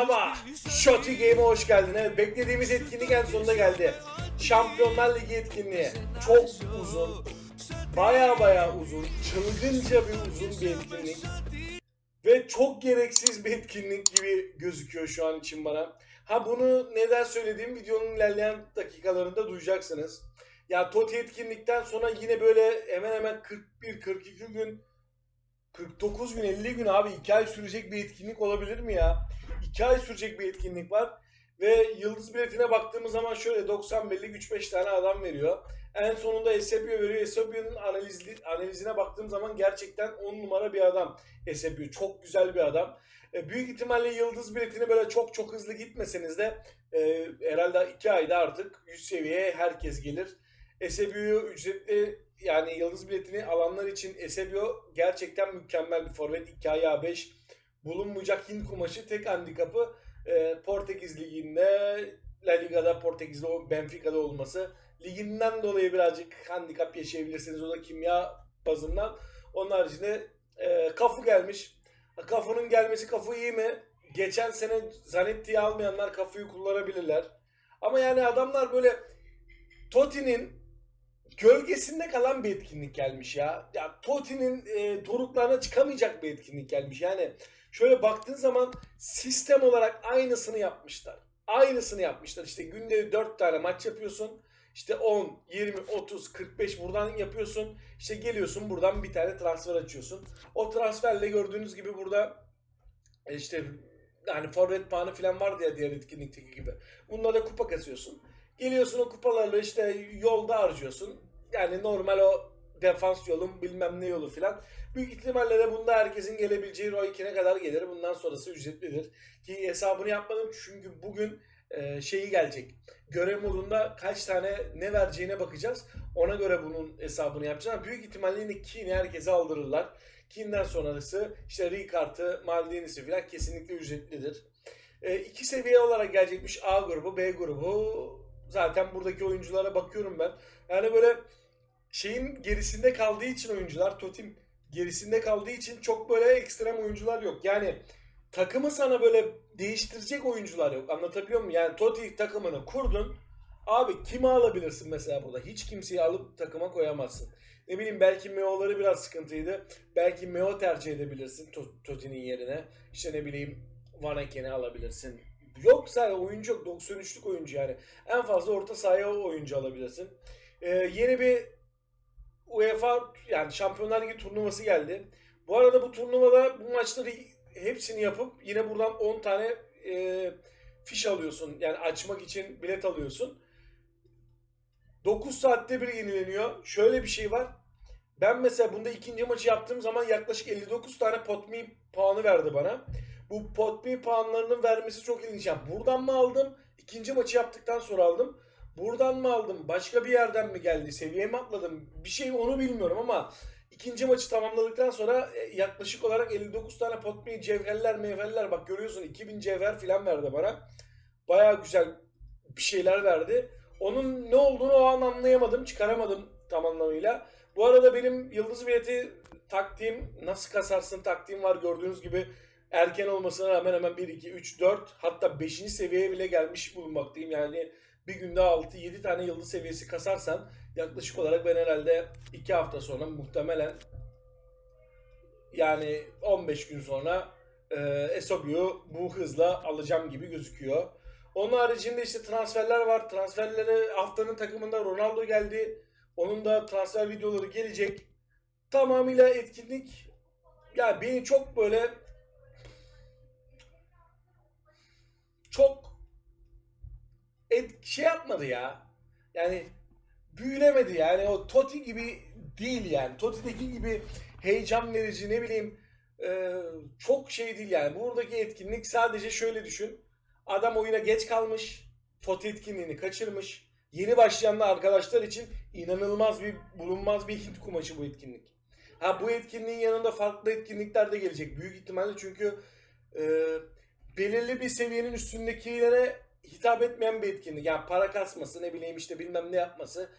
Merhaba, Shotty Game'e hoş geldin. Evet, beklediğimiz etkinlik en sonunda geldi. Şampiyonlar Ligi etkinliği. Çok uzun, baya baya uzun, çılgınca bir uzun bir etkinlik. Ve çok gereksiz bir etkinlik gibi gözüküyor şu an için bana. Ha bunu neden söylediğim videonun ilerleyen dakikalarında duyacaksınız. Ya TOTI etkinlikten sonra yine böyle hemen hemen 41-42 gün 49 gün 50 gün abi 2 ay sürecek bir etkinlik olabilir mi ya? 2 ay sürecek bir etkinlik var. Ve yıldız biletine baktığımız zaman şöyle 90 belli 3-5 tane adam veriyor. En sonunda Eusebio veriyor. Eusebio'nun analizli, analizine baktığım zaman gerçekten 10 numara bir adam. Eusebio çok güzel bir adam. E, büyük ihtimalle yıldız biletine böyle çok çok hızlı gitmeseniz de e, herhalde 2 ayda artık 100 seviyeye herkes gelir. Eusebio'yu ücretli yani yıldız biletini alanlar için Eusebio gerçekten mükemmel bir forvet. 2 ayağı 5 bulunmayacak Hint kumaşı tek handikapı e, Portekiz Ligi'nde La Liga'da Portekiz'de Benfica'da olması. Liginden dolayı birazcık handikap yaşayabilirsiniz. O da kimya bazından. Onun haricinde e, Kafu gelmiş. Kafu'nun gelmesi Kafu iyi mi? Geçen sene Zanetti'yi almayanlar Kafu'yu kullanabilirler. Ama yani adamlar böyle Totti'nin gölgesinde kalan bir etkinlik gelmiş ya. Ya Totti'nin e, doruklarına çıkamayacak bir etkinlik gelmiş. Yani şöyle baktığın zaman sistem olarak aynısını yapmışlar. Aynısını yapmışlar. İşte günde 4 tane maç yapıyorsun. İşte 10, 20, 30, 45 buradan yapıyorsun. İşte geliyorsun buradan bir tane transfer açıyorsun. O transferle gördüğünüz gibi burada e, işte hani forvet puanı falan vardı ya diğer etkinlikteki gibi. Bunlara da kupa kasıyorsun. Geliyorsun o kupalarla işte yolda harcıyorsun. Yani normal o defans yolun bilmem ne yolu filan. Büyük ihtimalle de bunda herkesin gelebileceği Roy 2'ne kadar gelir. Bundan sonrası ücretlidir. Ki hesabını yapmadım çünkü bugün e, şeyi gelecek. Görev modunda kaç tane ne vereceğine bakacağız. Ona göre bunun hesabını yapacağız. Ama büyük ihtimalle yine Keane'i herkese aldırırlar. Keane'den sonrası işte Ricard'ı, Maldini'si filan kesinlikle ücretlidir. E, iki seviye olarak gelecekmiş A grubu, B grubu. Zaten buradaki oyunculara bakıyorum ben. Yani böyle şeyin gerisinde kaldığı için oyuncular, Totim gerisinde kaldığı için çok böyle ekstrem oyuncular yok. Yani takımı sana böyle değiştirecek oyuncular yok. Anlatabiliyor muyum? Yani Totti takımını kurdun. Abi kimi alabilirsin mesela burada? Hiç kimseyi alıp takıma koyamazsın. Ne bileyim belki Meo'ları biraz sıkıntıydı. Belki Meo tercih edebilirsin To- Totti'nin yerine. İşte ne bileyim Van alabilirsin. Yok sadece oyuncu yok. 93'lük oyuncu yani. En fazla orta sahaya oyuncu alabilirsin. Ee, yeni bir UEFA yani Şampiyonlar Ligi turnuvası geldi. Bu arada bu turnuvada bu maçları hepsini yapıp yine buradan 10 tane e, fiş alıyorsun. Yani açmak için bilet alıyorsun. 9 saatte bir yenileniyor. Şöyle bir şey var. Ben mesela bunda ikinci maçı yaptığım zaman yaklaşık 59 tane potmi puanı verdi bana. Bu potmi puanlarının vermesi çok ilginç. Yani buradan mı aldım? İkinci maçı yaptıktan sonra aldım. Buradan mı aldım? Başka bir yerden mi geldi? Seviye mi atladım? Bir şey onu bilmiyorum ama ikinci maçı tamamladıktan sonra e, yaklaşık olarak 59 tane potmi cevherler mevherler bak görüyorsun 2000 cevher falan verdi bana. Baya güzel bir şeyler verdi. Onun ne olduğunu o an anlayamadım, çıkaramadım tam anlamıyla. Bu arada benim yıldız bileti taktiğim nasıl kasarsın taktiğim var gördüğünüz gibi erken olmasına rağmen hemen 1, 2, 3, 4 hatta 5. seviyeye bile gelmiş bulunmaktayım. Yani bir günde 6-7 tane yıldız seviyesi kasarsan yaklaşık olarak ben herhalde 2 hafta sonra muhtemelen yani 15 gün sonra e, Esobio'yu bu hızla alacağım gibi gözüküyor. Onun haricinde işte transferler var. Transferlere haftanın takımında Ronaldo geldi. Onun da transfer videoları gelecek. Tamamıyla etkinlik ya beni çok böyle çok et, şey yapmadı ya. Yani büyülemedi yani o Totti gibi değil yani. Totti'deki gibi heyecan verici ne bileyim e, çok şey değil yani. Buradaki etkinlik sadece şöyle düşün. Adam oyuna geç kalmış. Totti etkinliğini kaçırmış. Yeni başlayan da arkadaşlar için inanılmaz bir bulunmaz bir Hint kumaşı bu etkinlik. Ha bu etkinliğin yanında farklı etkinlikler de gelecek. Büyük ihtimalle çünkü e, belirli bir seviyenin üstündekilere hitap etmeyen bir etkinlik. Yani para kasması ne bileyim işte bilmem ne yapması.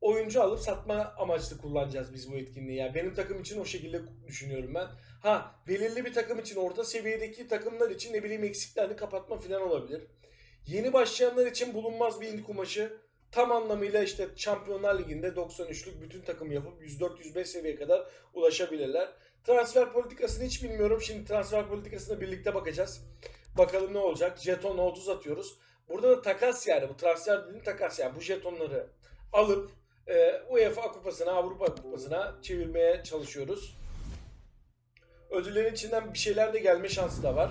Oyuncu alıp satma amaçlı kullanacağız biz bu etkinliği. Yani benim takım için o şekilde düşünüyorum ben. Ha belirli bir takım için orta seviyedeki takımlar için ne bileyim eksiklerini kapatma falan olabilir. Yeni başlayanlar için bulunmaz bir indi kumaşı tam anlamıyla işte Şampiyonlar Ligi'nde 93'lük bütün takım yapıp 104-105 seviyeye kadar ulaşabilirler. Transfer politikasını hiç bilmiyorum. Şimdi transfer politikasına birlikte bakacağız. Bakalım ne olacak. Jeton 30 atıyoruz. Burada da takas yani bu transfer dediğin takas yani bu jetonları alıp e, UEFA kupasına, Avrupa kupasına çevirmeye çalışıyoruz. Ödüllerin içinden bir şeyler de gelme şansı da var.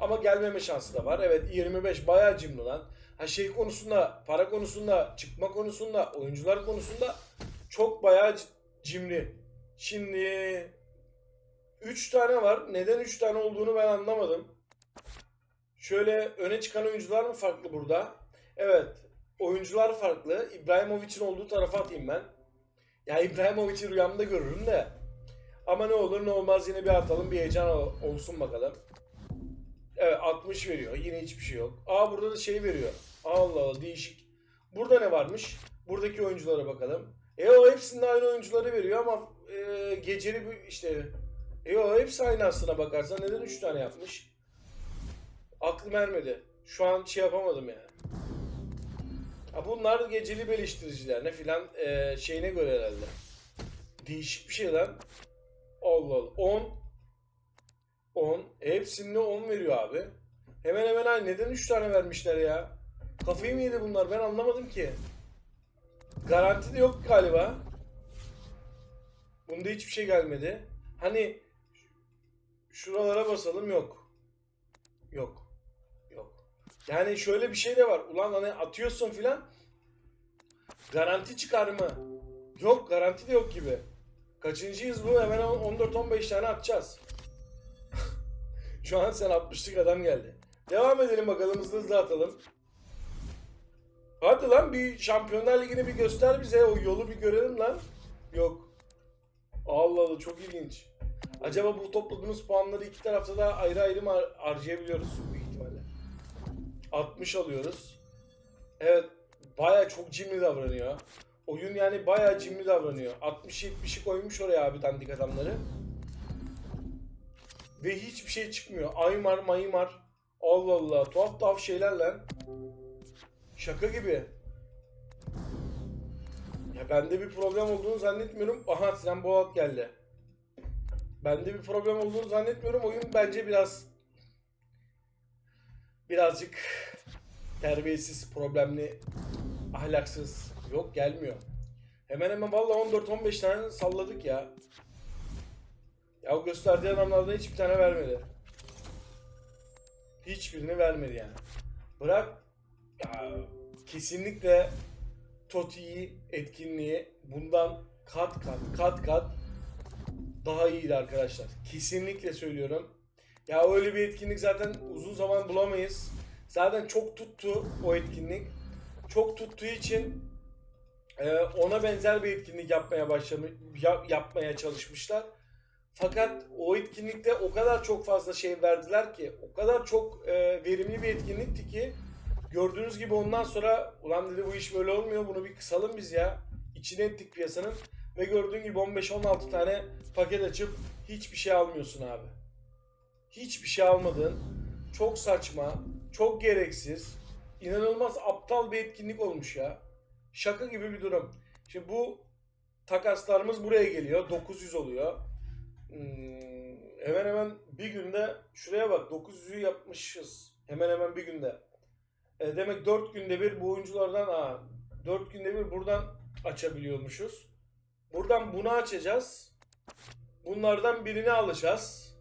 Ama gelmeme şansı da var. Evet 25 bayağı cimri lan. Ha şey konusunda, para konusunda, çıkma konusunda, oyuncular konusunda çok bayağı cimri. Şimdi 3 tane var. Neden 3 tane olduğunu ben anlamadım. Şöyle öne çıkan oyuncular mı farklı burada? Evet. Oyuncular farklı. İbrahimovic'in olduğu tarafa atayım ben. Ya İbrahimovic'i rüyamda görürüm de. Ama ne olur ne olmaz yine bir atalım. Bir heyecan ol- olsun bakalım. Evet 60 veriyor. Yine hiçbir şey yok. Aa burada da şey veriyor. Allah Allah değişik. Burada ne varmış? Buradaki oyunculara bakalım. E o hepsinde aynı oyuncuları veriyor ama e, geceli bir işte e o hepsi aynı aslına bakarsan neden 3 tane yapmış? Aklım ermedi. Şu an şey yapamadım yani. Ha bunlar geceli beliştiriciler ne filan e, şeyine göre herhalde. Değişik bir şey lan. Allah Allah. 10 10. Hepsinde 10 veriyor abi. Hemen hemen aynı. Neden 3 tane vermişler ya? Kafayı mı yedi bunlar? Ben anlamadım ki. Garanti de yok galiba. Bunda hiçbir şey gelmedi. Hani şuralara basalım yok. Yok. Yani şöyle bir şey de var. Ulan hani atıyorsun filan. Garanti çıkar mı? Yok garanti de yok gibi. Kaçıncıyız bu? Hemen 14-15 tane atacağız. Şu an sen 60'lık adam geldi. Devam edelim bakalım hızlı hızlı atalım. Hadi lan bir Şampiyonlar Ligi'ni bir göster bize. O yolu bir görelim lan. Yok. Allah Allah çok ilginç. Acaba bu topladığımız puanları iki tarafta da ayrı ayrı mı har- harcayabiliyoruz. 60 alıyoruz. Evet baya çok cimri davranıyor. Oyun yani baya cimri davranıyor. 60-70'i koymuş oraya abi dandik adamları. Ve hiçbir şey çıkmıyor. Aymar maymar. Allah Allah. Tuhaf tuhaf şeyler lan. Şaka gibi. Ya bende bir problem olduğunu zannetmiyorum. Aha Sinan Boğat geldi. Bende bir problem olduğunu zannetmiyorum. Oyun bence biraz birazcık terbiyesiz, problemli, ahlaksız. Yok gelmiyor. Hemen hemen valla 14-15 tane salladık ya. Ya o gösterdiği adamlardan hiçbir tane vermedi. Hiçbirini vermedi yani. Bırak ya kesinlikle Toti'yi etkinliği bundan kat kat kat kat daha iyiydi arkadaşlar. Kesinlikle söylüyorum. Ya öyle bir etkinlik zaten uzun zaman bulamayız. Zaten çok tuttu o etkinlik. Çok tuttuğu için e, ona benzer bir etkinlik yapmaya başlamış yapmaya çalışmışlar. Fakat o etkinlikte o kadar çok fazla şey verdiler ki, o kadar çok e, verimli bir etkinlikti ki gördüğünüz gibi ondan sonra ulan dedi bu iş böyle olmuyor bunu bir kısalım biz ya. İçine ettik piyasanın ve gördüğün gibi 15-16 tane paket açıp hiçbir şey almıyorsun abi. Hiçbir şey almadın. Çok saçma, çok gereksiz, inanılmaz aptal bir etkinlik olmuş ya. Şaka gibi bir durum. Şimdi bu takaslarımız buraya geliyor. 900 oluyor. Hmm, hemen hemen bir günde şuraya bak 900'ü yapmışız. Hemen hemen bir günde. E, demek 4 günde bir bu oyunculardan aa, 4 günde bir buradan açabiliyormuşuz. Buradan bunu açacağız. Bunlardan birini alacağız.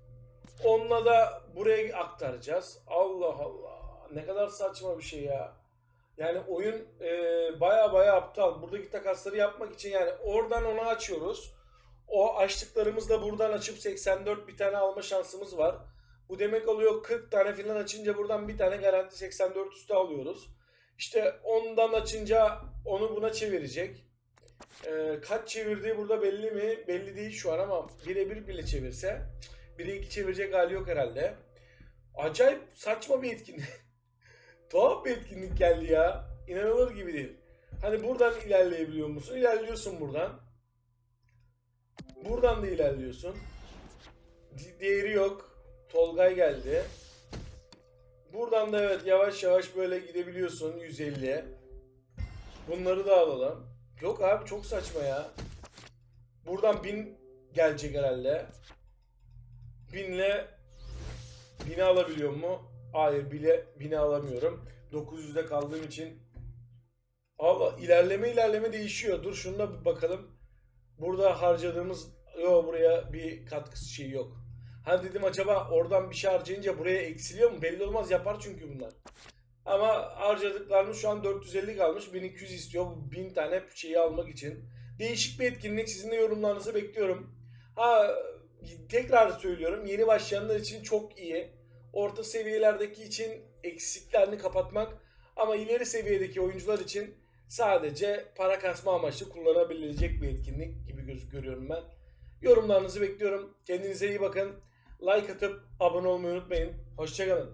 Onunla da buraya aktaracağız. Allah Allah. Ne kadar saçma bir şey ya. Yani oyun e, baya baya aptal. Buradaki takasları yapmak için yani oradan onu açıyoruz. O açtıklarımızla buradan açıp 84 bir tane alma şansımız var. Bu demek oluyor 40 tane filan açınca buradan bir tane garanti 84 üstü alıyoruz. İşte ondan açınca onu buna çevirecek. Ee, kaç çevirdiği burada belli mi? Belli değil şu an ama birebir bile çevirse 1'e 2 çevirecek hali yok herhalde. Acayip saçma bir etkinlik. Tuhaf bir etkinlik geldi ya. İnanılır gibi değil. Hani buradan ilerleyebiliyor musun? İlerliyorsun buradan. Buradan da ilerliyorsun. Di- diğeri yok. Tolgay geldi. Buradan da evet yavaş yavaş böyle gidebiliyorsun 150'ye. Bunları da alalım. Yok abi çok saçma ya. Buradan 1000 gelecek herhalde. 1000'le 1000'i alabiliyor mu? Hayır bile 1000'i alamıyorum. 900'de kaldığım için Allah ilerleme ilerleme değişiyor. Dur şuna da bir bakalım. Burada harcadığımız yok buraya bir katkısı şey yok. Hani dedim acaba oradan bir şey harcayınca buraya eksiliyor mu? Belli olmaz yapar çünkü bunlar. Ama harcadıklarımız şu an 450 kalmış. 1200 istiyor bu 1000 tane şeyi almak için. Değişik bir etkinlik. Sizin de yorumlarınızı bekliyorum. Ha tekrar söylüyorum. Yeni başlayanlar için çok iyi. Orta seviyelerdeki için eksiklerini kapatmak ama ileri seviyedeki oyuncular için sadece para kasma amaçlı kullanabilecek bir etkinlik gibi göz görüyorum ben. Yorumlarınızı bekliyorum. Kendinize iyi bakın. Like atıp abone olmayı unutmayın. Hoşçakalın.